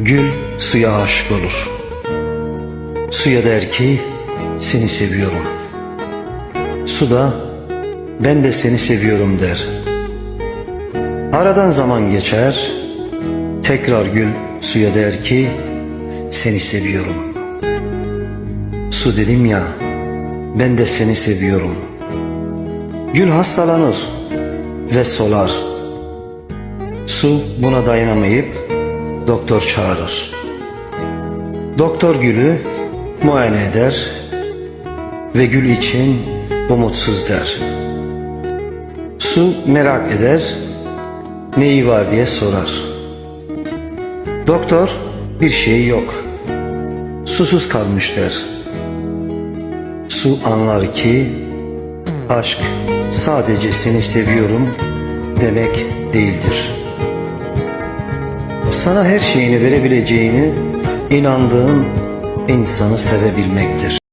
Gül suya aşık olur. Suya der ki seni seviyorum. Su da ben de seni seviyorum der. Aradan zaman geçer. Tekrar gül suya der ki seni seviyorum. Su dedim ya ben de seni seviyorum. Gül hastalanır ve solar. Su buna dayanamayıp doktor çağırır. Doktor Gül'ü muayene eder ve Gül için umutsuz der. Su merak eder, neyi var diye sorar. Doktor bir şey yok, susuz kalmış der. Su anlar ki aşk sadece seni seviyorum demek değildir. Sana her şeyini verebileceğini inandığın insanı sevebilmektir.